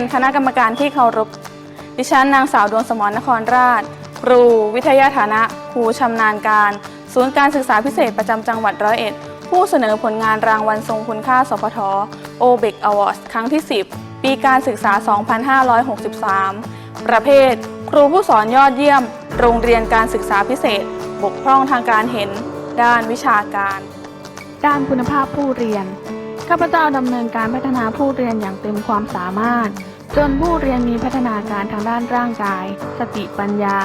นคณะกรรมการที่เคารพ ดิฉันนางสาวดวงสมรนครราช ครู วิทยาฐานะ ครูชำนาญการ ศูนย์การศึกษาพิเศษประจำจังหวัดร้อยเอ็ด ผู้เสนอผลงานรางวัลทรงคุณค่า สพทโอเบกอวอร์ดครั้งที่ 10 ปีการศึกษา 2563 ประเภท ครูผู้สอนยอดเยี่ยม โรงเรียนการศึกษาพิเศษ บกพร่องทางการเห็น ด้านวิชาการ ด้านคุณภาพผู้เรียน ข้าพเจ้าดำเนินการพัฒนาผู้เรียนอย่างเต็มความสามารถ จนผู้เรียนมีพัฒนาการทางด้านร่างกาย สติปัญญา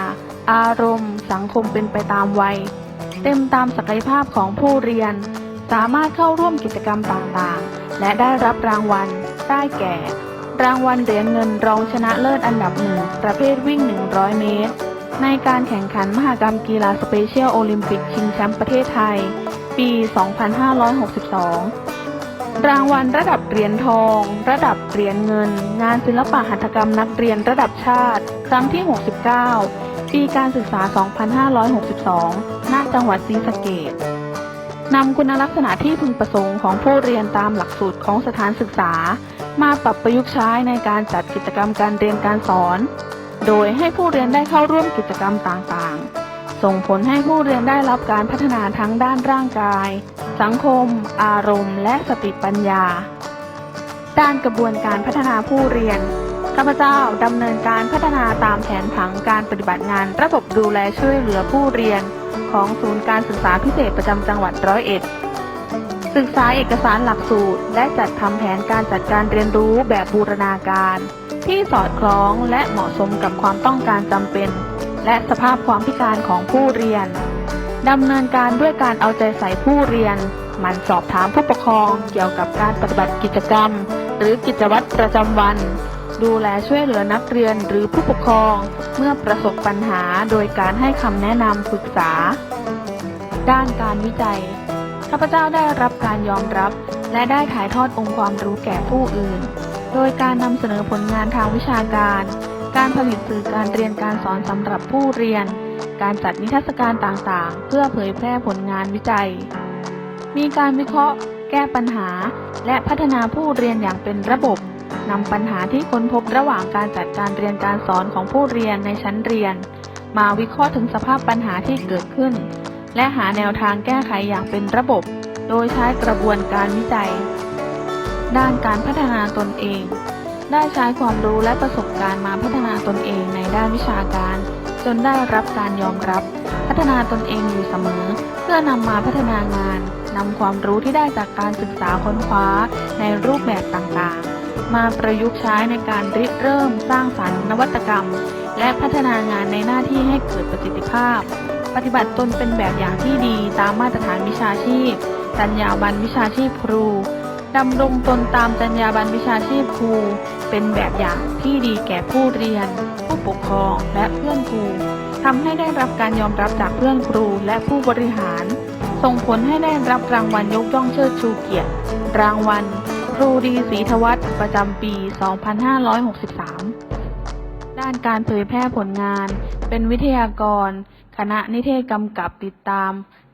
อารมณ์ สังคมเป็นไปตามวัย เต็มตามศักยภาพของผู้เรียน สามารถเข้าร่วมกิจกรรมต่างๆ และได้รับรางวัล ได้แก่ รางวัลเหรียญเงินรองชนะเลิศอันดับหนึ่งประเภทวิ่ง 100 เมตร ในการแข่งขันมหกรรมกีฬาสเปเชียลโอลิมปิกชิงแชมป์ประเทศไทย ปี 2562 รางวัลระดับเหรียญทอง ระดับเหรียญเงิน งานศิลปะหัตถกรรมนักเรียนระดับชาติ ครั้งที่ 69 ปีการศึกษา 2562 ณ จังหวัดศรีสะเกษนำคุณลักษณะที่พึงประสงค์ของผู้เรียนตามหลักสูตรของสถานศึกษา มาปรับประยุกต์ใช้ในการจัดกิจกรรมการเรียนการสอน โดยให้ผู้เรียนได้เข้าร่วมกิจกรรมต่างๆ ส่งผลให้ผู้เรียนได้รับการพัฒนาทั้งด้านร่างกาย สังคม อารมณ์ และสติปัญญา ด้านกระบวนการพัฒนาผู้เรียนข้าพเจ้าดำเนินการพัฒนาตามแผนผังการปฏิบัติงาน ระบบดูแลช่วยเหลือผู้เรียน ของศูนย์การศึกษาพิเศษประจำจังหวัดร้อยเอ็ด ศึกษาเอกสารหลักสูตร และจัดทำแผนการจัดการเรียนรู้แบบบูรณาการ ที่สอดคล้องและเหมาะสมกับความต้องการจำเป็น และสภาพความพิการของผู้เรียน ดำเนินการด้วยการเอาใจใส่ผู้เรียน หมั่นสอบถามผู้ปกครองเกี่ยวกับการปฏิบัติกิจกรรม หรือกิจวัตรประจำวัน ดูแลช่วยเหลือนักเรียนหรือผู้ปกครอง เมื่อประสบปัญหาโดยการให้คำแนะนำปรึกษา ด้านการวิจัย ข้าพเจ้าได้รับการยอมรับ และได้ถ่ายทอดองค์ความรู้แก่ผู้อื่น โดยการนำเสนอผลงานทางวิชาการ การผลิตสื่อการเรียนการสอนสำหรับผู้เรียน การจัดนิทรรศการต่างๆ เพื่อเผยแพร่ผลงานวิจัย มีการวิเคราะห์ แก้ปัญหา และพัฒนาผู้เรียนอย่างเป็นระบบนำปัญหาที่ค้นพบระหว่างการจัดการเรียนการสอนของผู้เรียนในชั้นเรียน มาวิเคราะห์ถึงสภาพปัญหาที่เกิดขึ้น และหาแนวทางแก้ไขอย่างเป็นระบบ โดยใช้กระบวนการวิจัย ด้านการพัฒนาตนเอง ได้ใช้ความรู้และประสบการณ์มาพัฒนาตนเองในด้านวิชาการ จนได้รับการยอมรับ พัฒนาตนเองอยู่เสมอ เพื่อนำมาพัฒนางานนำความรู้ที่ได้จากการศึกษาค้นคว้าในรูปแบบต่างๆ มาประยุกต์ใช้ในการริเริ่มสร้างสรรค์นวัตกรรม และพัฒนางานในหน้าที่ให้เกิดประสิทธิภาพ ปฏิบัติตนเป็นแบบอย่างที่ดีตามมาตรฐานวิชาชีพจรรยาบรรณวิชาชีพครู ดำรงตนตามจรรยาบรรณวิชาชีพครู เป็นแบบอย่างที่ดีแก่ผู้เรียน ผู้ปกครองและเพื่อนครูทำให้ได้รับการยอมรับจากเพื่อนครูและผู้บริหาร ส่งผลให้ได้รับรางวัลยกย่องเชิดชูเกียรติ รางวัล ครูดีศรีธวัฒน์ประจำปี 2563 ด้านการเผยแพร่ผลงาน เป็นวิทยากร คณะนิเทศกำกับติดตาม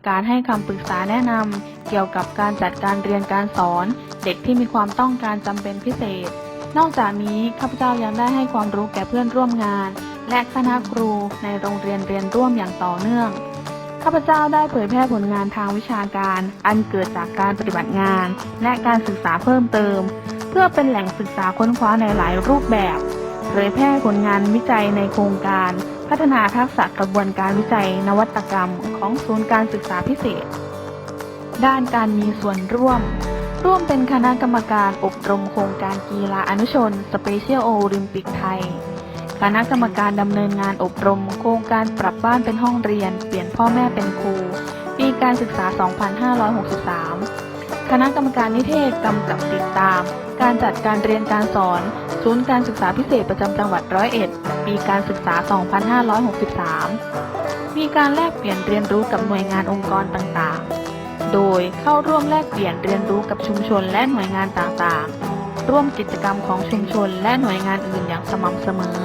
การให้คำปรึกษาแนะนำเกี่ยวกับการจัดการเรียนการสอน เด็กที่มีความต้องการจำเป็นพิเศษ นอกจากนี้ข้าพเจ้ายังได้ให้ความรู้แก่เพื่อนร่วมงาน และคณะครูในโรงเรียนเรียนร่วมอย่างต่อเนื่องข้าพเจ้าได้เผยแพร่ผลงานทางวิชาการ อันเกิดจากการปฏิบัติงาน และการศึกษาเพิ่มเติม เพื่อเป็นแหล่งศึกษาค้นคว้าในหลายรูปแบบเผยแพร่ผลงานวิจัยในโครงการ พัฒนาทักษะกระบวนการวิจัย นวัตกรรม ของศูนย์การศึกษาพิเศษ ด้านการมีส่วนร่วม ร่วมเป็นคณะกรรมการอบรมโครงการกีฬาอนุชน สเปเชียลโอลิมปิกไทย คณะกรรมการดำเนินงานอบรม โครงการปรับบ้านเป็นห้องเรียน เปลี่ยนพ่อแม่เป็นครู ปีการศึกษา 2563 คณะกรรมการนิเทศกำกับติดตาม การจัดการเรียนการสอน ศูนย์การศึกษาพิเศษประจำจังหวัดร้อยเอ็ด ปีการศึกษา 2563 มีการแลกเปลี่ยนเรียนรู้กับหน่วยงานองค์กรต่างๆ โดยเข้าร่วมแลกเปลี่ยนเรียนรู้กับชุมชนและหน่วยงานต่างๆ ร่วมกิจกรรมของชุมชนและหน่วยงานอื่นอย่างสม่ำเสมอ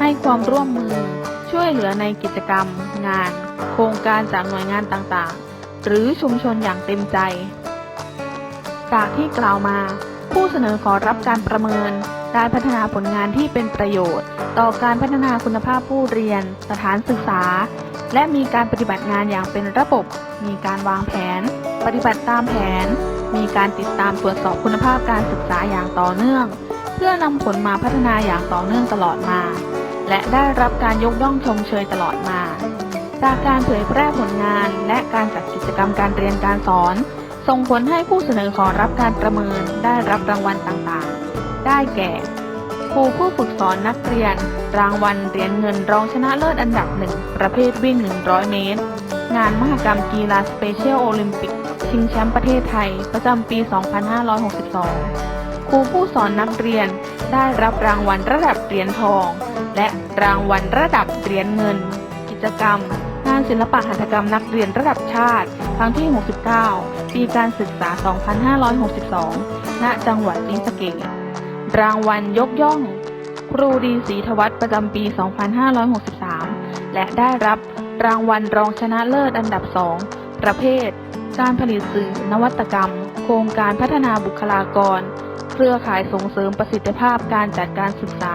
ให้ความร่วมมือช่วยเหลือในกิจกรรม งาน โครงการจากหน่วยงานต่างๆ หรือชุมชนอย่างเต็มใจ จากที่กล่าวมา ผู้เสนอขอรับการประเมินได้พัฒนาผลงานที่เป็นประโยชน์ ต่อการพัฒนาคุณภาพผู้เรียน สถานศึกษา และมีการปฏิบัติงานอย่างเป็นระบบ มีการวางแผน ปฏิบัติตามแผน มีการติดตามตรวจสอบคุณภาพการศึกษาอย่างต่อเนื่อง เพื่อนำผลมาพัฒนาอย่างต่อเนื่องตลอดมา และได้รับการยกย่องชมเชยตลอดมา จากการเผยแพร่ผลงานและการจัดกิจกรรมการเรียนการสอน ส่งผลให้ผู้เสนอขอรับการประเมินได้รับรางวัลต่างๆ ได้แก่ ครูผู้ฝึกสอนนักเรียน รางวัลเหรียญเงินรองชนะเลิศอันดับหนึ่งประเภทวิ่ง 100 เมตร งานมหกรรมกีฬาสเปเชียลโอลิมปิก ชิงแชมป์ประเทศไทย ประจำปี 2562 ครูผู้สอนนักเรียนได้รับรางวัลระดับเหรียญทอง และรางวัลระดับเหรียญเงิน กิจกรรม งานศิลปะหัตถกรรมนักเรียนระดับชาติ ครั้งที่ 69 ปีการศึกษา 2562 ณ จังหวัดศรีสะเกษ รางวัลยกย่อง ครูดีศรีธวัฒน์ประจำปี 2563 และได้รับรางวัลรองชนะเลิศอันดับ2ประเภท การผลิตสื่อนวัตกรรม โครงการพัฒนาบุคลากร เครือข่ายส่งเสริมประสิทธิภาพการจัดการศึกษา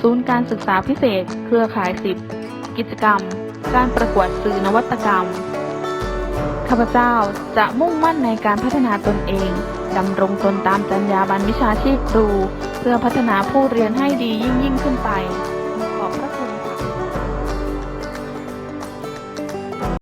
ศูนย์การศึกษาพิเศษ เครือข่าย10กิจกรรม การประกวดสื่อนวัตกรรม ข้าพเจ้าจะมุ่งมั่นในการพัฒนาตนเองดำรงตนตามจรรยาบรรณวิชาชีพครู เพื่อพัฒนาผู้เรียนให้ดียิ่งยิ่งขึ้นไป